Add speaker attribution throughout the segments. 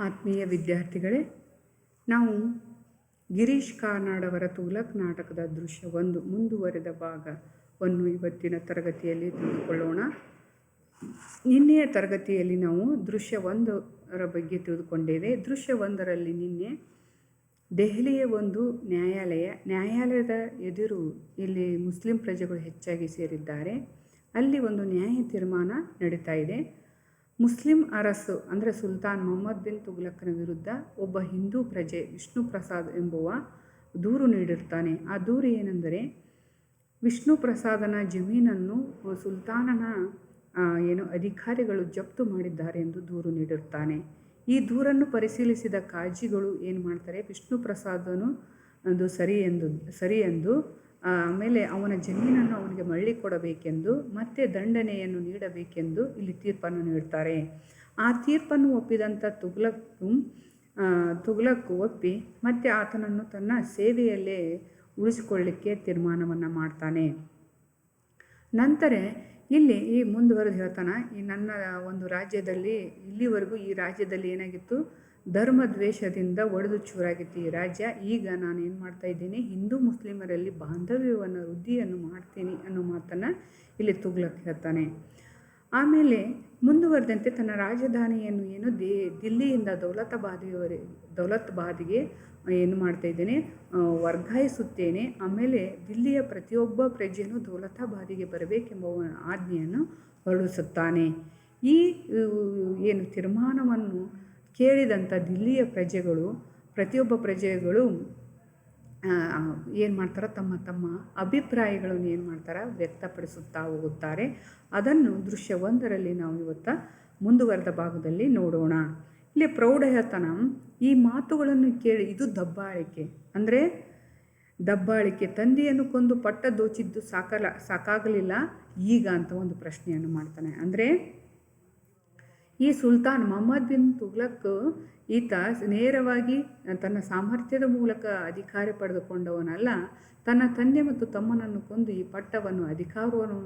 Speaker 1: ಆತ್ಮೀಯ ವಿದ್ಯಾರ್ಥಿಗಳೇ, ನಾವು ಗಿರೀಶ್ ಕಾರ್ನಾಡವರ ತೂಲಕ್ ನಾಟಕದ ದೃಶ್ಯ ಒಂದು ಮುಂದುವರೆದ ಭಾಗವನ್ನು ಇವತ್ತಿನ ತರಗತಿಯಲ್ಲಿ ತಿಳಿದುಕೊಳ್ಳೋಣ. ನಿನ್ನೆಯ ತರಗತಿಯಲ್ಲಿ ನಾವು ದೃಶ್ಯ ಒಂದರ ಬಗ್ಗೆ ತಿಳಿದುಕೊಂಡೇವೆ. ದೃಶ್ಯ ಒಂದರಲ್ಲಿ ನಿನ್ನೆ ದೆಹಲಿಯ ಒಂದು ನ್ಯಾಯಾಲಯ, ನ್ಯಾಯಾಲಯದ ಎದುರು ಇಲ್ಲಿ ಮುಸ್ಲಿಂ ಪ್ರಜೆಗಳು ಹೆಚ್ಚಾಗಿ ಸೇರಿದ್ದಾರೆ. ಅಲ್ಲಿ ಒಂದು ನ್ಯಾಯ ತೀರ್ಮಾನ ನಡೀತಾ ಇದೆ. ಮುಸ್ಲಿಂ ಅರಸು ಅಂದರೆ ಸುಲ್ತಾನ್ ಮೊಹಮ್ಮದ್ ಬಿನ್ ತುಗ್ಲಕ್ನ ವಿರುದ್ಧ ಒಬ್ಬ ಹಿಂದೂ ಪ್ರಜೆ ವಿಷ್ಣು ಪ್ರಸಾದ್ ಎಂಬುವ ದೂರು ನೀಡಿರ್ತಾನೆ. ಆ ದೂರು ಏನೆಂದರೆ ವಿಷ್ಣು ಪ್ರಸಾದನ ಜಮೀನನ್ನು ಸುಲ್ತಾನನ ಏನು ಅಧಿಕಾರಿಗಳು ಜಪ್ತು ಮಾಡಿದ್ದಾರೆ ಎಂದು ದೂರು ನೀಡಿರ್ತಾನೆ. ಈ ದೂರನ್ನು ಪರಿಶೀಲಿಸಿದ ಕಾಜಿಗಳು ಏನು ಮಾಡ್ತಾರೆ, ವಿಷ್ಣು ಪ್ರಸಾದನು ಅದು ಸರಿ ಎಂದು ಸರಿ ಎಂದು ಆಮೇಲೆ ಅವನ ಜಮೀನನ್ನು ಅವನಿಗೆ ಮರಳಿ ಕೊಡಬೇಕೆಂದು, ಮತ್ತೆ ದಂಡನೆಯನ್ನು ನೀಡಬೇಕೆಂದು ಇಲ್ಲಿ ತೀರ್ಪನ್ನು ನೀಡ್ತಾರೆ. ಆ ತೀರ್ಪನ್ನು ಒಪ್ಪಿದಂಥ ತುಗ್ಲಕ್ಕು ತುಗ್ಲಕ್ಕು ತುಗ್ಲಕ್ ಒಪ್ಪಿ ಮತ್ತೆ ಆತನನ್ನು ತನ್ನ ಸೇವೆಯಲ್ಲೇ ಉಳಿಸಿಕೊಳ್ಳಿಕ್ಕೆ ತೀರ್ಮಾನವನ್ನು ಮಾಡ್ತಾನೆ. ನಂತರ ಇಲ್ಲಿ ಈ ಮುಂದುವರೆದು ಹೇಳ್ತಾನೆ, ಈ ನನ್ನ ಒಂದು ರಾಜ್ಯದಲ್ಲಿ, ಇಲ್ಲಿವರೆಗೂ ಈ ರಾಜ್ಯದಲ್ಲಿ ಏನಾಗಿತ್ತು? ಧರ್ಮ ದ್ವೇಷದಿಂದ ಒಡೆದು ಚೂರಾಗಿತ್ತು ಈ ರಾಜ್ಯ. ಈಗ ನಾನು ಏನು ಮಾಡ್ತಾ ಇದ್ದೀನಿ? ಹಿಂದೂ ಮುಸ್ಲಿಮರಲ್ಲಿ ಬಾಂಧವ್ಯವನ್ನು, ವೃದ್ಧಿಯನ್ನು ಮಾಡ್ತೀನಿ ಅನ್ನೋ ಮಾತನ್ನು ಇಲ್ಲಿ ತುಗ್ಲಕ್ ಹೇಳ್ತಾನೆ. ಆಮೇಲೆ ಮುಂದುವರೆದಂತೆ ತನ್ನ ರಾಜಧಾನಿಯನ್ನು ಏನು ದೇ, ದಿಲ್ಲಿಯಿಂದ ದೌಲತಾಬಾದಿಯವರೆ ದೌಲತಾಬಾದಿಗೆ ಏನು ಮಾಡ್ತಾ ಇದ್ದೇನೆ? ವರ್ಗಾಯಿಸುತ್ತೇನೆ. ಆಮೇಲೆ ದಿಲ್ಲಿಯ ಪ್ರತಿಯೊಬ್ಬ ಪ್ರಜೆಯೂ ದೌಲತಾಬಾದಿಗೆ ಬರಬೇಕೆಂಬ ಆಜ್ಞೆಯನ್ನು ಹೊರಡಿಸುತ್ತಾನೆ. ಈ ಏನು ತೀರ್ಮಾನವನ್ನು ಕೇಳಿದಂಥ ದಿಲ್ಲಿಯ ಪ್ರಜೆಗಳು, ಪ್ರತಿಯೊಬ್ಬ ಪ್ರಜೆಗಳು ಏನು ಮಾಡ್ತಾರೆ ತಮ್ಮ ತಮ್ಮ ಅಭಿಪ್ರಾಯಗಳನ್ನು ಏನು ಮಾಡ್ತಾರೆ ವ್ಯಕ್ತಪಡಿಸುತ್ತಾ ಹೋಗುತ್ತಾರೆ. ಅದನ್ನು ದೃಶ್ಯ ಒಂದರಲ್ಲಿ ನಾವು ಇವತ್ತು ಮುಂದುವರೆದ ಭಾಗದಲ್ಲಿ ನೋಡೋಣ. ಇಲ್ಲಿ ಪ್ರೌಢಯತನ, ಈ ಮಾತುಗಳನ್ನು ಕೇಳಿ ಇದು ದಬ್ಬಾಳಿಕೆ. ಅಂದರೆ ದಬ್ಬಾಳಿಕೆ, ತಂದೆಯನ್ನು ಕೊಂದು ಪಟ್ಟ ದೋಚಿದ್ದು ಸಾಕಲ್ಲ ಸಾಕಾಗಲಿಲ್ಲ, ಈಗ ಅಂತ ಒಂದು ಪ್ರಶ್ನೆಯನ್ನು ಮಾಡ್ತಾನೆ. ಅಂದರೆ ಈ ಸುಲ್ತಾನ್ ಮೊಹಮ್ಮದ್ ಬಿನ್ ತುಗ್ಲಕ್ ಈತ ನೇರವಾಗಿ ತನ್ನ ಸಾಮರ್ಥ್ಯದ ಮೂಲಕ ಅಧಿಕಾರ ಪಡೆದುಕೊಂಡವನಲ್ಲ, ತನ್ನ ತಂದೆ ಮತ್ತು ತಮ್ಮನನ್ನು ಕೊಂದು ಈ ಪಟ್ಟವನ್ನು ಅಧಿಕಾರವನ್ನು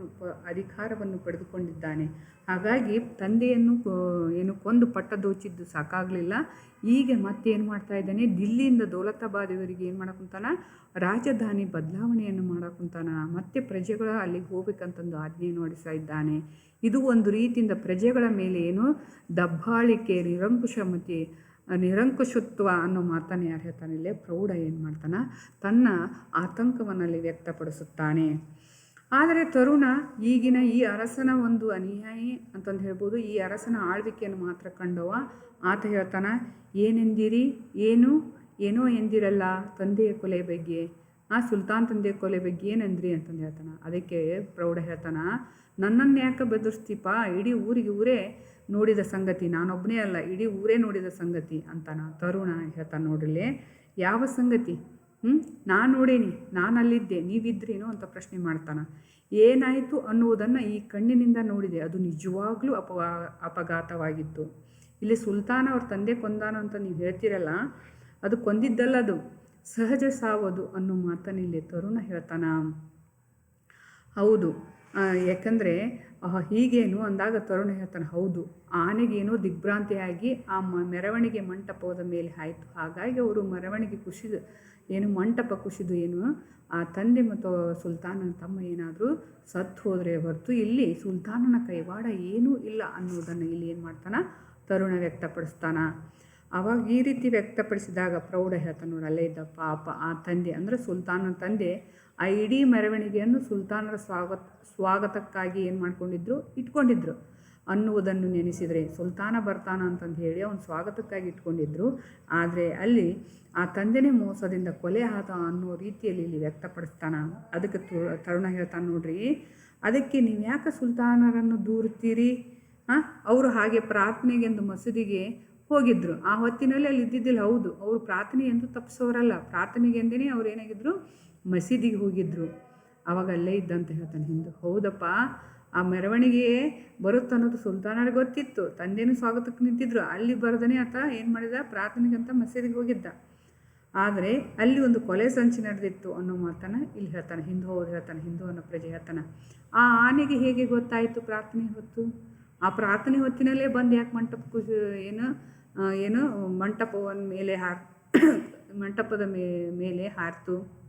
Speaker 1: ಅಧಿಕಾರವನ್ನು ಪಡೆದುಕೊಂಡಿದ್ದಾನೆ. ಹಾಗಾಗಿ ತಂದೆಯನ್ನು ಏನು ಕೊಂದು ಪಟ್ಟ ದೋಚಿದ್ದು ಸಾಕಾಗಲಿಲ್ಲ. ಈಗ ಮತ್ತೆ ಏನು ಮಾಡ್ತಾ ಇದ್ದಾನೆ? ದಿಲ್ಲಿಯಿಂದ ದೌಲತಾಬಾದಿವರಿಗೆ ಏನು ಮಾಡಕ್ಕಂತಾನ ರಾಜಧಾನಿ ಬದಲಾವಣೆಯನ್ನು ಮಾಡಕ್ಕಂತಾನ ಮತ್ತೆ ಪ್ರಜೆಗಳ ಅಲ್ಲಿಗೆ ಹೋಗ್ಬೇಕಂತಂದು ಆಜ್ಞೆಯನ್ನು ಹೊಡಿಸ್ತಾ ಇದ್ದಾನೆ. ಇದು ಒಂದು ರೀತಿಯಿಂದ ಪ್ರಜೆಗಳ ಮೇಲೆ ಏನು ದಬ್ಬಾಳಿಕೆ ನಿರಂಕುಶಮತಿ ನಿರಂಕುಶತ್ವ ಅನ್ನೋ ಮಾತನ್ನು ಯಾರು ಹೇಳ್ತಾನೆ ಇಲ್ಲೇ? ಪ್ರೌಢ ಏನು ಮಾಡ್ತಾನೆ? ತನ್ನ ಆತಂಕವನ್ನಲ್ಲಿ ವ್ಯಕ್ತಪಡಿಸುತ್ತಾನೆ. ಆದರೆ ತರುಣ ಈಗಿನ ಈ ಅರಸನ ಒಂದು ಅನುಯಾಯಿ ಅಂತಂದು ಹೇಳ್ಬೋದು, ಈ ಅರಸನ ಆಳ್ವಿಕೆಯನ್ನು ಮಾತ್ರ ಕಂಡವ ಆತ ಹೇಳ್ತಾನೆ, ಏನೆಂದಿರಿ? ಏನು? ಏನೋ ಎಂದಿರಲ್ಲ, ತಂದೆಯ ಕೊಲೆ ಬಗ್ಗೆ. ಆ ಸುಲ್ತಾನ್ ತಂದೆಯ ಕೊಲೆ ಬಗ್ಗೆ ಏನಂದ್ರಿ? ಅಂತಂದು ಹೇಳ್ತಾನೆ. ಅದಕ್ಕೆ ಪ್ರೌಢ ಹೇಳ್ತಾನ ನನ್ನನ್ನು ಯಾಕೆ ಬೆದರಿಸ್ತೀಪ? ಇಡೀ ಊರಿಗೆ ಊರೇ ನೋಡಿದ ಸಂಗತಿ. ನಾನೊಬ್ಬನೇ ಅಲ್ಲ, ಇಡೀ ಊರೇ ನೋಡಿದ ಸಂಗತಿ ಅಂತಾನ ತರುಣ ಹೇಳ್ತಾನೆ ನೋಡ್ರಿಲೆ ಯಾವ ಸಂಗತಿ? ಹ್ಞೂ ನಾನು ನೋಡೇನಿ, ನಾನು ಅಲ್ಲಿದ್ದೆ, ನೀವಿದ್ರೇನೋ ಅಂತ ಪ್ರಶ್ನೆ ಮಾಡ್ತಾನ. ಏನಾಯಿತು ಅನ್ನುವುದನ್ನು ಈ ಕಣ್ಣಿನಿಂದ ನೋಡಿದೆ. ಅದು ನಿಜವಾಗ್ಲೂ ಅಪ ಅಪಘಾತವಾಗಿತ್ತು. ಇಲ್ಲಿ ಸುಲ್ತಾನ ಅವ್ರ ತಂದೆ ಕೊಂದಾನ ಅಂತ ನೀವು ಹೇಳ್ತೀರಲ್ಲ, ಅದು ಕೊಂದಿದ್ದಲ್ಲ ಅದು. ಸಹಜ ಸಾವದು ಅನ್ನೋ ಮಾತನ್ನು ತರುಣ ಹೇಳ್ತಾನ. ಹೌದು. ಯಾಕಂದರೆ ಹೀಗೇನು ಅಂದಾಗ ತರುಣ ಹೇಳ್ತಾನೆ, ಹೌದು, ಆನೆಗೇನೋ ದಿಗ್ಭ್ರಾಂತಿಯಾಗಿ ಆ ಮ, ಮೆರವಣಿಗೆ ಮಂಟಪದ ಮೇಲೆ ಆಯಿತು. ಹಾಗಾಗಿ ಅವರು ಮೆರವಣಿಗೆ ಕುಸಿದು, ಏನು ಮಂಟಪ ಕುಸಿದು ಏನು, ಆ ತಂದೆ ಮತ್ತು ಸುಲ್ತಾನನ ತಮ್ಮ ಏನಾದರೂ ಸತ್ತು ಹೋದರೆ ಹೊರತು ಇಲ್ಲಿ ಸುಲ್ತಾನನ ಕೈವಾಡ ಏನೂ ಇಲ್ಲ ಅನ್ನೋದನ್ನು ಇಲ್ಲಿ ಏನು ಮಾಡ್ತಾನೆ? ತರುಣ ವ್ಯಕ್ತಪಡಿಸ್ತಾನ. ಆವಾಗ ಈ ರೀತಿ ವ್ಯಕ್ತಪಡಿಸಿದಾಗ ಪ್ರೌಢ ಹೇಳ್ತಾನೆ ನೋಡಿ, ಅಲ್ಲೇ ಇದ್ದ ಪಾಪ ಆ ತಂದೆ, ಅಂದರೆ ಸುಲ್ತಾನನ ತಂದೆ ಆ ಇಡೀ ಮೆರವಣಿಗೆಯನ್ನು ಸುಲ್ತಾನರ ಸ್ವಾಗತ, ಸ್ವಾಗತಕ್ಕಾಗಿ ಏನು ಮಾಡ್ಕೊಂಡಿದ್ರು? ಇಟ್ಕೊಂಡಿದ್ರು. ಅನ್ನುವುದನ್ನು ನೆನೆಸಿದರೆ ಸುಲ್ತಾನ ಬರ್ತಾನ ಅಂತಂದು ಹೇಳಿ ಅವನು ಸ್ವಾಗತಕ್ಕಾಗಿ ಇಟ್ಕೊಂಡಿದ್ರು. ಆದರೆ ಅಲ್ಲಿ ಆ ತಂದೆನೇ ಮೋಸದಿಂದ ಕೊಲೆ ಆತ ಅನ್ನೋ ರೀತಿಯಲ್ಲಿ ಇಲ್ಲಿ ವ್ಯಕ್ತಪಡಿಸ್ತಾನ. ಅದಕ್ಕೆ ತರುಣ ಹೇಳ್ತಾನೆ ನೋಡ್ರಿ, ಅದಕ್ಕೆ ನೀವು ಯಾಕೆ ಸುಲ್ತಾನರನ್ನು ದೂರುತ್ತೀರಿ? ಹಾಂ ಅವರು ಹಾಗೆ ಪ್ರಾರ್ಥನೆಗೆಂದು ಮಸೀದಿಗೆ ಹೋಗಿದ್ದರು ಆ ಹೊತ್ತಿನಲ್ಲಿ ಅಲ್ಲಿ ಇದ್ದಿದ್ದಿಲ್ಲ. ಹೌದು, ಅವರು ಪ್ರಾರ್ಥನೆ ಎಂದು ತಪ್ಪಿಸೋರಲ್ಲ. ಪ್ರಾರ್ಥನೆಗೆಂದೇ ಅವ್ರು ಏನಾಗಿದ್ರು? ಮಸೀದಿಗೆ ಹೋಗಿದ್ರು. ಅವಾಗ ಅಲ್ಲೇ ಇದ್ದಂತ ಹೇಳ್ತಾನೆ, ಹಿಂದೂ ಹೌದಪ್ಪ, ಆ ಮೆರವಣಿಗೆ ಬರುತ್ತೆ ಅನ್ನೋದು ಸುಲ್ತಾನರಿಗೆ ಗೊತ್ತಿತ್ತು. ತಂದೆನೂ ಸ್ವಾಗತಕ್ಕೆ ನಿಂತಿದ್ರು. ಅಲ್ಲಿ ಬರದನೇ ಆತ ಏನು ಮಾಡಿದ? ಪ್ರಾರ್ಥನೆಗಂತ ಮಸೀದಿಗೆ ಹೋಗಿದ್ದ. ಆದರೆ ಅಲ್ಲಿ ಒಂದು ಕೊಲೆ ಸಂಚಿ ನಡೆದಿತ್ತು ಅನ್ನೋ ಮಾತನ್ನು ಇಲ್ಲಿ ಹೇಳ್ತಾನೆ, ಹಿಂದೂ ಹೌದು ಹೇಳ್ತಾನೆ, ಹಿಂದೂ ಅನ್ನೋ ಪ್ರಜೆ ಹೇಳ್ತಾನೆ. ಆ ಆನೆಗೆ ಹೇಗೆ ಗೊತ್ತಾಯಿತು ಪ್ರಾರ್ಥನೆ ಹೊತ್ತು? ಆ ಪ್ರಾರ್ಥನೆ ಹೊತ್ತಿನಲ್ಲೇ ಬಂದು ಯಾಕೆ ಮಂಟಪಕ್ಕೂ ಏನು ಏನು ಮಂಟಪವನ್ನು ಮೇಲೆ ಹಾರ್, ಮಂಟಪದ ಮೇಲೆ ಹಾರ್ತು?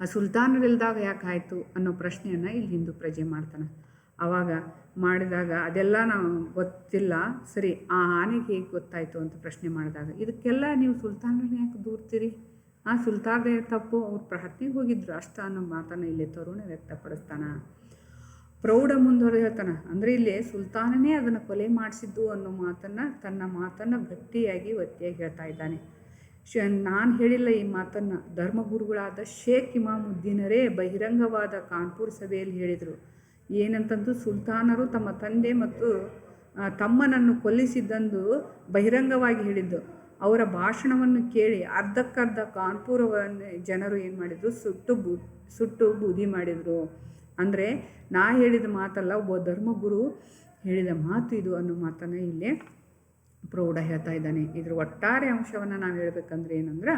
Speaker 1: ಆ ಸುಲ್ತಾನರಿಲ್ದಾಗ ಯಾಕೆ ಆಯಿತು ಅನ್ನೋ ಪ್ರಶ್ನೆಯನ್ನು ಇಲ್ಲಿ ಹಿಂದೂ ಪ್ರಜೆ ಮಾಡ್ತಾನೆ. ಆವಾಗ ಮಾಡಿದಾಗ ಅದೆಲ್ಲ ನಾವು ಗೊತ್ತಿಲ್ಲ. ಸರಿ, ಆ ಆನೆಗೆ ಹೇಗೆ ಗೊತ್ತಾಯಿತು ಅಂತ ಪ್ರಶ್ನೆ ಮಾಡಿದಾಗ, ಇದಕ್ಕೆಲ್ಲ ನೀವು ಸುಲ್ತಾನರನ್ನ ಯಾಕೆ ದೂರ್ತೀರಿ? ಆ ಸುಲ್ತಾನರೇ ತಪ್ಪು, ಅವ್ರು ಪ್ರಾರ್ಥನೆಗೆ ಹೋಗಿದ್ರು ಅಷ್ಟ ಅನ್ನೋ ಮಾತನ್ನು ಇಲ್ಲಿ ತರುಣ ವ್ಯಕ್ತಪಡಿಸ್ತಾನೆ. ಪ್ರೌಢ ಮುಂದುವರೆದು ಹೇಳ್ತಾನೆ, ಅಂದರೆ ಇಲ್ಲಿ ಸುಲ್ತಾನನೇ ಅದನ್ನು ಕೊಲೆ ಮಾಡಿಸಿದ್ದು ಅನ್ನೋ ಮಾತನ್ನು ತನ್ನ ಮಾತನ್ನು ಗಟ್ಟಿಯಾಗಿ, ಒತ್ತಿಯಾಗಿ ಹೇಳ್ತಾ ಇದ್ದಾನೆ. ಶ ನಾನು ಹೇಳಿಲ್ಲ ಈ ಮಾತನ್ನು. ಧರ್ಮಗುರುಗಳಾದ ಶೇಖ್ ಇಮಾಮುದ್ದೀನರೇ ಬಹಿರಂಗವಾದ ಕಾನ್ಪುರ್ ಸಭೆಯಲ್ಲಿ ಹೇಳಿದರು. ಏನಂತಂದು ಸುಲ್ತಾನರು ತಮ್ಮ ತಂದೆ ಮತ್ತು ತಮ್ಮನನ್ನು ಕೊಲ್ಲಿಸಿದ್ದಂದು ಬಹಿರಂಗವಾಗಿ ಹೇಳಿದ್ದು. ಅವರ ಭಾಷಣವನ್ನು ಕೇಳಿ ಅರ್ಧಕ್ಕರ್ಧ ಕಾನ್ಪುರವನ್ನು ಜನರು ಏನು ಮಾಡಿದರು? ಸುಟ್ಟು ಬು, ಸುಟ್ಟು ಬೂದಿ ಮಾಡಿದರು. ಅಂದರೆ ನಾ ಹೇಳಿದ ಮಾತಲ್ಲ, ಒಬ್ಬ ಧರ್ಮಗುರು ಹೇಳಿದ ಮಾತು ಇದು ಅನ್ನೋ ಮಾತನ್ನು ಇಲ್ಲೇ ಪ್ರೌಢ ಹೇಳ್ತಾ ಇದ್ದಾನೆ, ಇದ್ರ ಒಟ್ಟಾರೆ ಅಂಶವನ್ನು ನಾವು ಹೇಳ್ಬೇಕಂದ್ರೆ ಏನಂದ್ರೆ,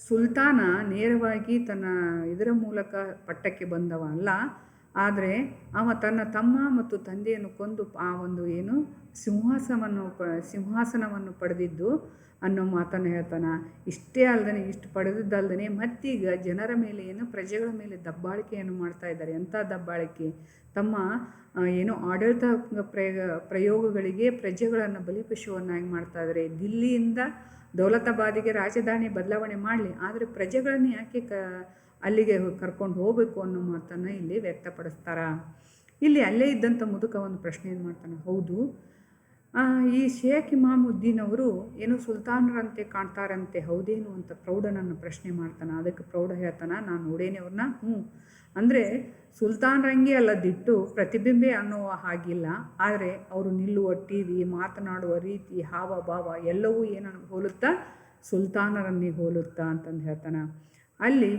Speaker 1: ಸುಲ್ತಾನ ನೇರವಾಗಿ ತನ್ನ ಇದರ ಮೂಲಕ ಪಟ್ಟಕ್ಕೆ ಬಂದವ ಅಲ್ಲ, ಆದರೆ ಅವ ತನ್ನ ತಮ್ಮ ಮತ್ತು ತಂದೆಯನ್ನು ಕೊಂದು ಆ ಒಂದು ಏನು ಸಿಂಹಾಸನವನ್ನು ಸಿಂಹಾಸನವನ್ನು ಪಡೆದಿದ್ದು ಅನ್ನೋ ಮಾತನ್ನು ಹೇಳ್ತಾನೆ. ಇಷ್ಟೇ ಅಲ್ಲದೆ ಇಷ್ಟು ಪಡೆದಿದ್ದಲ್ದೇ ಮತ್ತೀಗ ಜನರ ಮೇಲೆ ಏನು, ಪ್ರಜೆಗಳ ಮೇಲೆ ದಬ್ಬಾಳಿಕೆಯನ್ನು ಮಾಡ್ತಾ ಇದ್ದಾರೆ. ಎಂಥ ದಬ್ಬಾಳಿಕೆ? ತಮ್ಮ ಏನು ಆಡಳಿತ ಪ್ರಯೋಗ ಪ್ರಯೋಗಗಳಿಗೆ ಪ್ರಜೆಗಳನ್ನು ಬಲಿಪಶುವನ್ನಾಗಿ ಮಾಡ್ತಾ ಇದ್ದಾರೆ. ದಿಲ್ಲಿಯಿಂದ ದೌಲತಾಬಾದಿಗೆ ರಾಜಧಾನಿ ಬದಲಾವಣೆ ಮಾಡಲಿ. ಆದರೆ ಪ್ರಜೆಗಳನ್ನು ಯಾಕೆ ಕ, ಅಲ್ಲಿಗೆ ಕರ್ಕೊಂಡು ಹೋಗಬೇಕು ಅನ್ನೋ ಮಾತನ್ನು ಇಲ್ಲಿ ವ್ಯಕ್ತಪಡಿಸ್ತಾರ? ಇಲ್ಲಿ ಅಲ್ಲೇ ಇದ್ದಂಥ ಮುದುಕ ಒಂದು ಪ್ರಶ್ನೆ ಏನು ಮಾಡ್ತಾನೆ? ಹೌದು ಈ ಶೇಖ್ ಇಮಾಮುದ್ದೀನ್ ಅವರು ಏನು ಸುಲ್ತಾನರಂತೆ ಕಾಣ್ತಾರಂತೆ, ಹೌದೇನು ಅಂತ ಪ್ರೌಢನನ್ನು ಪ್ರಶ್ನೆ ಮಾಡ್ತಾನೆ. ಅದಕ್ಕೆ ಪ್ರೌಢ ಹೇಳ್ತಾನೆ, ನಾನು ನೋಡೇನೆ ಅವ್ರನ್ನ ಹ್ಞೂ ಅಂದರೆ ಸುಲ್ತಾನರಂಗೆ ಅಲ್ಲ ದಿಟ್ಟು, ಪ್ರತಿಬಿಂಬೆ ಅನ್ನುವ ಹಾಗಿಲ್ಲ. ಆದರೆ ಅವರು ನಿಲ್ಲುವ ಟಿ ವಿ, ಮಾತನಾಡುವ ರೀತಿ, ಹಾವ, ಭಾವ ಎಲ್ಲವೂ ಏನನ್ನು ಹೋಲುತ್ತಾ? ಸುಲ್ತಾನರನ್ನೇ ಹೋಲುತ್ತಾ ಅಂತಂದು ಹೇಳ್ತಾನೆ. ಅಲ್ಲಿ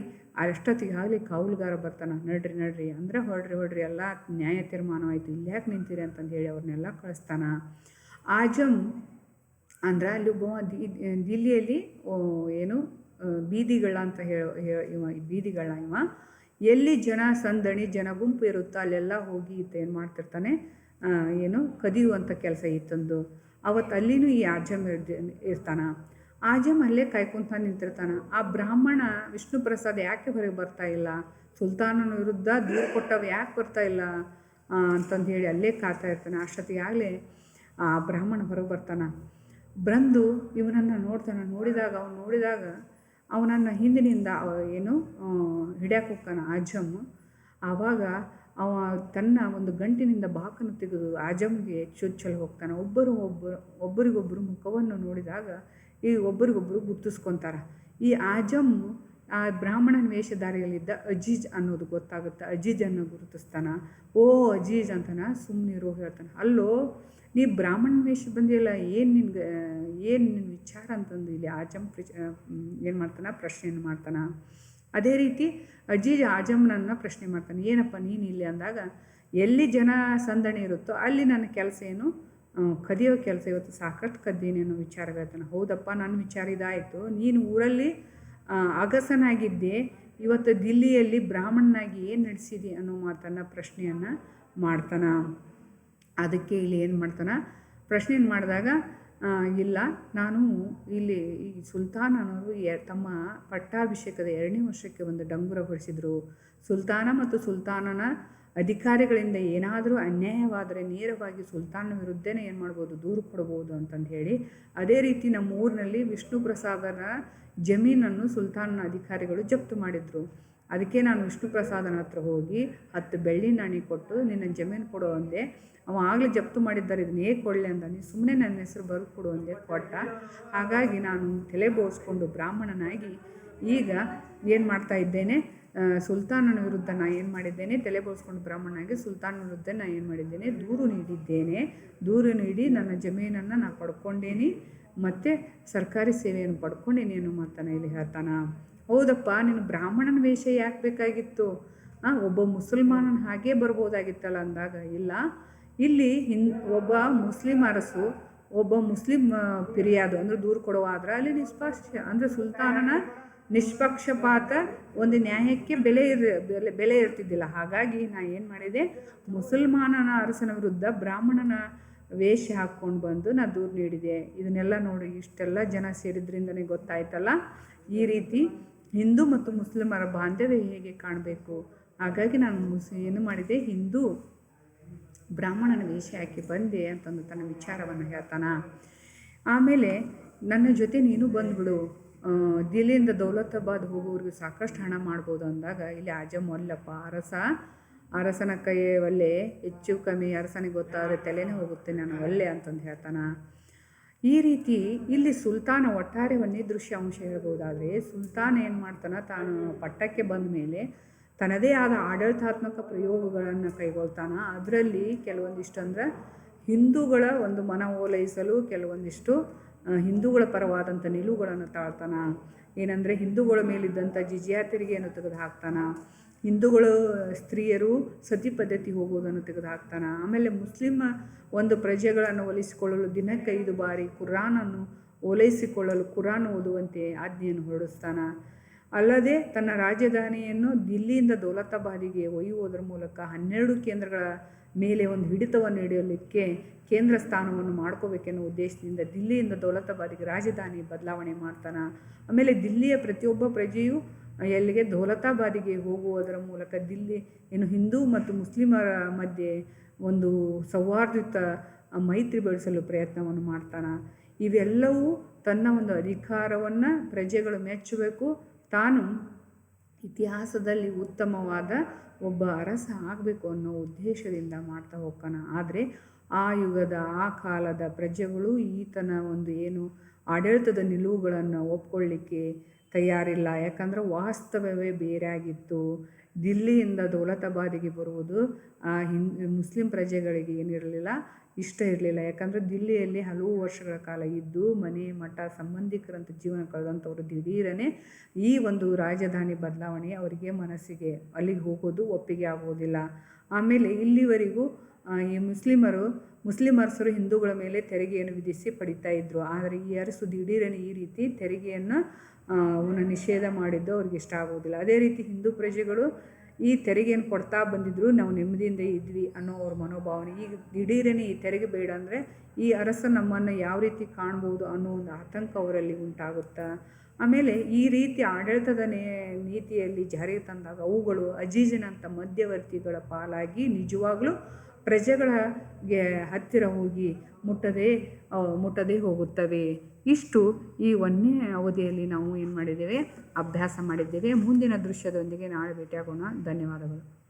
Speaker 1: ಅಷ್ಟೊತ್ತಿಗೆ ಆಗಲಿ ಕಾವಲುಗಾರ ಬರ್ತಾನೆ, ನಡ್ರಿ ನಡ್ರಿ. ಅಂದರೆ ಹೊಡ್ರಿ ಹೊಡ್ರಿ, ಎಲ್ಲ ನ್ಯಾಯ ತೀರ್ಮಾನವಾಯಿತು ಇಲ್ಲಿ ಯಾಕೆ ನಿಂತೀರಿ ಅಂತಂದು ಹೇಳಿ ಅವ್ರನ್ನೆಲ್ಲ ಕಳಿಸ್ತಾನ. ಆಜಮ್ ಅಂದ್ರೆ ಅಲ್ಲಿ ದಿಲ್ಲಿಯಲ್ಲಿ ಏನು ಆ, ಬೀದಿಗಳ ಅಂತ ಹೇಳೋ ಇವ ಬೀದಿಗಳ ಇವ. ಎಲ್ಲಿ ಜನ ಸಂದಣಿ ಜನ ಗುಂಪು ಇರುತ್ತೋ ಅಲ್ಲೆಲ್ಲ ಹೋಗಿ ಈತ ಏನು ಮಾಡ್ತಿರ್ತಾನೆ? ಏನು ಕದಿಯುವಂಥ ಕೆಲಸ ಈತಂದು. ಅವತ್ತು ಅಲ್ಲಿನೂ ಈ ಆಜಮ್ ಇರ್ತಾನ. ಆಜಮ್ ಅಲ್ಲೇ ಕಾಯ್ಕೊಂತ ನಿಂತಿರ್ತಾನ. ಆ ಬ್ರಾಹ್ಮಣ ವಿಷ್ಣು ಪ್ರಸಾದ್ ಯಾಕೆ ಹೊರಗೆ ಬರ್ತಾ ಇಲ್ಲ? ಸುಲ್ತಾನನ ವಿರುದ್ಧ ದೂರು ಕೊಟ್ಟವ ಯಾಕೆ ಬರ್ತಾ ಇಲ್ಲ? ಅಂತಂದು ಹೇಳಿ ಅಲ್ಲೇ ಕಾಯ್ತಾ ಇರ್ತಾನೆ. ಅಷ್ಟೊತ್ತಿಗೆ ಆಗಲೇ ಆ ಬ್ರಾಹ್ಮಣ ಹೊರಗೆ ಬರ್ತಾನೆ. ಬಂದು ಇವನನ್ನು ನೋಡ್ತಾನೆ. ನೋಡಿದಾಗ ಅವನು ನೋಡಿದಾಗ ಅವನನ್ನು ಹಿಂದಿನಿಂದ ಏನು ಹಿಡ್ಯಾಕೆ ಹೋಗ್ತಾನೆ ಆಜಮ್ ಆವಾಗ ಅವ ತನ್ನ ಒಂದು ಗಂಟಿನಿಂದ ಬಾಕನ್ನು ತೆಗೆದು ಆಜಮ್ಗೆ ಚುಚ್ಚಲು ಹೋಗ್ತಾನೆ. ಒಬ್ಬರು ಒಬ್ಬರು ಒಬ್ಬರಿಗೊಬ್ಬರು ಮುಖವನ್ನು ನೋಡಿದಾಗ ಈ ಒಬ್ಬರಿಗೊಬ್ಬರು ಗುರ್ತಿಸ್ಕೊತಾರೆ. ಈ ಆಜಮ್ ಆ ಬ್ರಾಹ್ಮಣನ ವೇಷಧಾರಿಯಲ್ಲಿದ್ದ ಅಜೀಜ್ ಅನ್ನೋದು ಗೊತ್ತಾಗುತ್ತೆ. ಅಜೀಜನ್ನು ಗುರುತಿಸ್ತಾನ. ಓ ಅಜೀಜ್ ಸುಮ್ಮನೆ ಇರೋ ಹೇಳ್ತಾನೆ. ಅಲ್ಲೋ ನೀ ಬ್ರಾಹ್ಮಣ ವೇಷ ಬಂದಿಲ್ಲ ಏನು ನಿನ್ಗೆ, ಏನು ನಿನ್ನ ವಿಚಾರ ಅಂತಂದು ಇಲ್ಲಿ ಆಜಮ್ ಏನು ಮಾಡ್ತಾನ, ಪ್ರಶ್ನೆಯನ್ನು ಮಾಡ್ತಾನ. ಅದೇ ರೀತಿ ಅಜೀಜ್ ಆಜಮ್ನನ್ನು ಪ್ರಶ್ನೆ ಮಾಡ್ತಾನೆ, ಏನಪ್ಪ ನೀನು ಇಲ್ಲಿ ಅಂದಾಗ, ಎಲ್ಲಿ ಜನ ಸಂದಣಿ ಇರುತ್ತೋ ಅಲ್ಲಿ ನನ್ನ ಕೆಲಸ ಏನು? ಕದಿಯೋ ಕೆಲಸ ಇವತ್ತು ಸಾಕಷ್ಟು ಕದ್ದೀನಿ ಅನ್ನೋ ವಿಚಾರ ಹೇಳ್ತಾನೆ ಹೌದಪ್ಪ ನನ್ನ ವಿಚಾರ ಇದಾಯಿತು. ನೀನು ಊರಲ್ಲಿ ಅಗಸನಾಗಿದ್ದೆ, ಇವತ್ತು ದಿಲ್ಲಿಯಲ್ಲಿ ಬ್ರಾಹ್ಮಣನಾಗಿ ಏನು ನಡೆಸಿದಿ ಅನ್ನೋ ಮಾತನ್ನು ಪ್ರಶ್ನೆಯನ್ನು ಮಾಡ್ತಾನ. ಅದಕ್ಕೆ ಇಲ್ಲಿ ಏನು ಮಾಡ್ತಾನೆ? ಪ್ರಶ್ನೆಯನ್ನು ಮಾಡಿದಾಗ ಇಲ್ಲ, ನಾನು ಇಲ್ಲಿ ಈ ಸುಲ್ತಾನ್ ಅನ್ನೋರು ತಮ್ಮ ಪಟ್ಟಾಭಿಷೇಕದ ಎರಡನೇ ವರ್ಷಕ್ಕೆ ಒಂದು ಡಂಗುರ ಹೊಡಿಸಿದ್ರು. ಸುಲ್ತಾನ ಮತ್ತು ಸುಲ್ತಾನನ ಅಧಿಕಾರಿಗಳಿಂದ ಏನಾದರೂ ಅನ್ಯಾಯವಾದರೆ ನೇರವಾಗಿ ಸುಲ್ತಾನ ವಿರುದ್ಧನೇ ಏನು ಮಾಡ್ಬೋದು? ದೂರು ಕೊಡ್ಬೋದು ಅಂತಂದು ಹೇಳಿ, ಅದೇ ರೀತಿ ನಮ್ಮ ಊರಿನಲ್ಲಿ ವಿಷ್ಣು ಪ್ರಸಾದನ ಜಮೀನನ್ನು ಸುಲ್ತಾನನ ಅಧಿಕಾರಿಗಳು ಜಪ್ತು ಮಾಡಿದರು. ಅದಕ್ಕೆ ನಾನು ವಿಷ್ಣು ಪ್ರಸಾದನ ಹತ್ರ ಹೋಗಿ ಹತ್ತು ಬೆಳ್ಳಿ ನಾಣಿ ಕೊಟ್ಟು ನಿನ್ನ ಜಮೀನು ಕೊಡು ಅಂದೆ. ಅವ ಆಗಲೇ ಜಪ್ತು ಮಾಡಿದ್ದಾರೆ, ಇದನ್ನ ಹೇಗೆ ಕೊಡಲಿ ನೀನು ಸುಮ್ಮನೆ ನನ್ನ ಹೆಸರು ಬರೆದು ಕೊಡು ಅಂದೆ, ಕೊಟ್ಟ. ಹಾಗಾಗಿ ನಾನು ತಲೆ ಬೋಸ್ಕೊಂಡು ಬ್ರಾಹ್ಮಣನಾಗಿ ಈಗ ಏನು ಮಾಡ್ತಾ ಇದ್ದೇನೆ ಸುಲ್ತಾನನ ವಿರುದ್ಧ ನಾನು ಏನು ಮಾಡಿದ್ದೇನೆ, ತಲೆ ಬೋಸ್ಕೊಂಡು ಬ್ರಾಹ್ಮಣನಾಗಿ ಸುಲ್ತಾನ ವಿರುದ್ಧ ನಾನು ಏನು ಮಾಡಿದ್ದೇನೆ, ದೂರು ನೀಡಿದ್ದೇನೆ. ದೂರು ನೀಡಿ ನನ್ನ ಜಮೀನನ್ನು ನಾನು ಪಡ್ಕೊಂಡೇನಿ, ಮತ್ತು ಸರ್ಕಾರಿ ಸೇವೆಯನ್ನು ಪಡ್ಕೊಂಡೇನಿ ಅನ್ನೋ ಮಾತನ್ನು ಇಲ್ಲಿ ಹೇಳ್ತಾನ? ಹೌದಪ್ಪ, ನೀನು ಬ್ರಾಹ್ಮಣನ ವೇಷ ಯಾಕೆ ಬೇಕಾಗಿತ್ತು? ಒಬ್ಬ ಮುಸಲ್ಮಾನನ ಹಾಗೆ ಬರ್ಬೋದಾಗಿತ್ತಲ್ಲ ಅಂದಾಗ, ಇಲ್ಲ. ಇಲ್ಲಿ ಹಿನ್, ಒಬ್ಬ ಮುಸ್ಲಿಂ ಅರಸು, ಒಬ್ಬ ಮುಸ್ಲಿಂ ಪಿರಿಯಾದು, ಅಂದರೆ ದೂರು ಕೊಡುವ ಆದರೆ ಅಲ್ಲಿ ನಿಷ್ಪಕ್ಷ, ಅಂದರೆ ಸುಲ್ತಾನನ ನಿಷ್ಪಕ್ಷಪಾತ ಒಂದು ನ್ಯಾಯಕ್ಕೆ ಬೆಲೆ ಇರ, ಬೆಲೆ ಬೆಲೆ ಇರ್ತಿದ್ದಿಲ್ಲ. ಹಾಗಾಗಿ ನಾ ಏನು ಮಾಡಿದೆ, ಮುಸಲ್ಮಾನನ ಅರಸನ ವಿರುದ್ಧ ಬ್ರಾಹ್ಮಣನ ವೇಷ ಹಾಕ್ಕೊಂಡು ಬಂದು ನಾ ದೂರು ನೀಡಿದೆ. ಇದನ್ನೆಲ್ಲ ನೋಡಿ ಇಷ್ಟೆಲ್ಲ ಜನ ಸೇರಿದ್ರಿಂದನೇ ಗೊತ್ತಾಯ್ತಲ್ಲ. ಈ ರೀತಿ ಹಿಂದೂ ಮತ್ತು ಮುಸ್ಲಿಮರ ಬಾಂಧವ್ಯ ಹೇಗೆ ಕಾಣಬೇಕು? ಹಾಗಾಗಿ ನಾನು ಮುಸ್, ಏನು ಮಾಡಿದೆ? ಹಿಂದೂ ಬ್ರಾಹ್ಮಣನ ವೇಷ ಹಾಕಿ ಬಂದೆ ಅಂತಂದು ತನ್ನ ವಿಚಾರವನ್ನು ಹೇಳ್ತಾನ? ಆಮೇಲೆ ನನ್ನ ಜೊತೆ ನೀನು ಬಂದ್ಬಿಡು. ದಿಲ್ಲಿಯಿಂದ ದೌಲತಾಬಾದ್ ಹೋಗೋರಿಗೆ ಸಾಕಷ್ಟು ಹಣ ಮಾಡ್ಬೋದು ಅಂದಾಗ ಇಲ್ಲಿ ಆಜಮ್ ಒಲ್ಲಪ್ಪ ಅರಸ, ಅರಸನ ಕೈ ಒಲ್ಲೆ ಹೆಚ್ಚು ಕಮ್ಮಿ ಅರಸನಿಗೆ ಗೊತ್ತಾದರೆ ತಲೆನೇ ಹೋಗುತ್ತೆ, ನಾನು ಒಲ್ಲೆ ಅಂತಂದು ಹೇಳ್ತಾನ? ಈ ರೀತಿ ಇಲ್ಲಿ ಸುಲ್ತಾನ ಒಟ್ಟಾರೆ ಒಂದೇ ದೃಶ್ಯಾಂಶ ಹೇಳ್ಬೋದಾದರೆ ಸುಲ್ತಾನ್ ಏನು ಮಾಡ್ತಾನೆ, ತಾನು ಪಟ್ಟಕ್ಕೆ ಬಂದ ಮೇಲೆ ತನ್ನದೇ ಆದ ಆಡಳಿತಾತ್ಮಕ ಪ್ರಯೋಗಗಳನ್ನು ಕೈಗೊಳ್ತಾನೆ. ಅದರಲ್ಲಿ ಕೆಲವೊಂದಿಷ್ಟು ಅಂದ್ರೆ ಹಿಂದೂಗಳ ಒಂದು ಮನ ಓಲೈಸಲು ಕೆಲವೊಂದಿಷ್ಟು ಹಿಂದೂಗಳ ಪರವಾದಂಥ ನಿಲುವುಗಳನ್ನು ತಾಳ್ತಾನ. ಏನಂದರೆ ಹಿಂದೂಗಳ ಮೇಲಿದ್ದಂಥ ಜಿಜಿಯಾ ತೆರಿಗೆಯನ್ನು ತೆಗೆದು ಹಾಕ್ತಾನ ಹಿಂದೂಗಳು, ಸ್ತ್ರೀಯರು ಸತಿ ಪದ್ಧತಿ ಹೋಗುವುದನ್ನು ತೆಗೆದು ಹಾಕ್ತಾನೆ ಆಮೇಲೆ ಮುಸ್ಲಿಮ್ ಒಂದು ಪ್ರಜೆಗಳನ್ನು ಒಲಿಸಿಕೊಳ್ಳಲು ದಿನಕ್ಕೆ ಐದು ಬಾರಿ ಕುರಾನನ್ನು ಓಲೈಸಿಕೊಳ್ಳಲು ಕುರಾನ್ ಓದುವಂತೆ ಆಜ್ಞೆಯನ್ನು ಹೊರಡಿಸ್ತಾನೆ. ಅಲ್ಲದೆ ತನ್ನ ರಾಜಧಾನಿಯನ್ನು ದಿಲ್ಲಿಯಿಂದ ದೌಲತಾಬಾದಿಗೆ ಒಯ್ಯುವುದರ ಮೂಲಕ ಹನ್ನೆರಡು ಕೇಂದ್ರಗಳ ಮೇಲೆ ಒಂದು ಹಿಡಿತವನ್ನು ಹಿಡಿಯಲಿಕ್ಕೆ ಕೇಂದ್ರ ಸ್ಥಾನವನ್ನು ಮಾಡ್ಕೋಬೇಕೆನ್ನೋ ಉದ್ದೇಶದಿಂದ ದಿಲ್ಲಿಯಿಂದ ದೌಲತಾಬಾದಿಗೆ ರಾಜಧಾನಿ ಬದಲಾವಣೆ ಮಾಡ್ತಾನೆ. ಆಮೇಲೆ ದಿಲ್ಲಿಯ ಪ್ರತಿಯೊಬ್ಬ ಪ್ರಜೆಯು ಎಲ್ಲಿಗೆ ದೌಲತಾಬಾದಿಗೆ ಹೋಗುವುದರ ಮೂಲಕ ದಿಲ್ಲಿ ಏನು ಹಿಂದೂ ಮತ್ತು ಮುಸ್ಲಿಮರ ಮಧ್ಯೆ ಒಂದು ಸೌಹಾರ್ದಯುತ ಮೈತ್ರಿ ಬೆಳೆಸಲು ಪ್ರಯತ್ನವನ್ನು ಮಾಡ್ತಾನೆ. ಇವೆಲ್ಲವೂ ತನ್ನ ಒಂದು ಅಧಿಕಾರವನ್ನು ಪ್ರಜೆಗಳು ಮೆಚ್ಚಬೇಕು. ತಾನು ಇತಿಹಾಸದಲ್ಲಿ ಉತ್ತಮವಾದ ಒಬ್ಬ ಅರಸ ಆಗಬೇಕು ಅನ್ನೋ ಉದ್ದೇಶದಿಂದ ಮಾಡ್ತಾ ಹೋಗ್ತಾನೆ. ಆದರೆ ಆ ಯುಗದ, ಆ ಕಾಲದ ಪ್ರಜೆಗಳು ಈತನ ಒಂದು ಏನು ಆಡಳಿತದ ನಿಲುವುಗಳನ್ನು ಒಪ್ಕೊಳ್ಳಿಕ್ಕೆ ತಯಾರಿಲ್ಲ. ಯಾಕಂದರೆ ವಾಸ್ತವವೇ ಬೇರೆ ಆಗಿತ್ತು ದಿಲ್ಲಿಯಿಂದ ದೌಲತಾಬಾದಿಗೆ ಬರುವುದು, ಆ ಹಿಂ ಮುಸ್ಲಿಂ ಪ್ರಜೆಗಳಿಗೆ ಏನಿರಲಿಲ್ಲ ಇಷ್ಟ ಇರಲಿಲ್ಲ. ಯಾಕಂದರೆ ದಿಲ್ಲಿಯಲ್ಲಿ ಹಲವು ವರ್ಷಗಳ ಕಾಲ ಇದ್ದು, ಮನೆ, ಮಠ ಸಂಬಂಧಿಕರಂತ ಜೀವನ ಕಳೆದಂಥವರು ದಿಢೀರನೆ ಈ ಒಂದು ರಾಜಧಾನಿ ಬದಲಾವಣೆ ಅವರಿಗೆ ಮನಸ್ಸಿಗೆ, ಅಲ್ಲಿಗೆ ಹೋಗೋದು ಒಪ್ಪಿಗೆ ಆಗೋದಿಲ್ಲ. ಆಮೇಲೆ ಇಲ್ಲಿವರೆಗೂ ಈ ಮುಸ್ಲಿಮರು ಮುಸ್ಲಿಂ ಅರಸರು ಹಿಂದೂಗಳ ಮೇಲೆ ತೆರಿಗೆಯನ್ನು ವಿಧಿಸಿ ಪಡಿತಾ ಇದ್ದರು ಆದರೆ ಈ ಅರಸು ದಿಢೀರನೆ ಈ ರೀತಿ ತೆರಿಗೆಯನ್ನು ಅವನ್ನ ನಿಷೇಧ ಮಾಡಿದ್ದು ಅವ್ರಿಗೆ ಇಷ್ಟ ಆಗೋದಿಲ್ಲ. ಅದೇ ರೀತಿ ಹಿಂದೂ ಪ್ರಜೆಗಳು ಈ ತೆರಿಗೆಯನ್ನು ಕೊಡ್ತಾ ಬಂದಿದ್ರು, ನಾವು ನೆಮ್ಮದಿಯಿಂದ ಇದ್ವಿ ಅನ್ನೋ ಅವ್ರ ಮನೋಭಾವನೆ. ಈಗ ದಿಢೀರನೆ ಈ ತೆರಿಗೆ ಬೇಡ ಅಂದರೆ ಈ ಅರಸ ನಮ್ಮನ್ನು ಯಾವ ರೀತಿ ಕಾಣ್ಬೋದು ಅನ್ನೋ ಒಂದು ಆತಂಕ ಅವರಲ್ಲಿ ಉಂಟಾಗುತ್ತಾ? ಆಮೇಲೆ ಈ ರೀತಿ ಆಡಳಿತದ ನೇ, ನೀತಿಯಲ್ಲಿ ಜಾರಿಗೆ ತಂದಾಗ ಅವುಗಳು ಅಜೀಜಿನಂಥ ಮಧ್ಯವರ್ತಿಗಳ ಪಾಲಾಗಿ ನಿಜವಾಗಲೂ ಪ್ರಜೆಗಳಿಗೆ ಹತ್ತಿರ ಹೋಗಿ ಮುಟ್ಟದೆ ಮುಟ್ಟದೇ ಹೋಗುತ್ತವೆ. ಇಷ್ಟು ಈ ಒಂದನೇ ಅವಧಿಯಲ್ಲಿ ನಾವು ಏನು ಮಾಡಿದ್ದೇವೆ? ಅಭ್ಯಾಸ ಮಾಡಿದ್ದೇವೆ. ಮುಂದಿನ ದೃಶ್ಯದೊಂದಿಗೆ ನಾಳೆ ಭೇಟಿಯಾಗೋಣ. ಧನ್ಯವಾದಗಳು.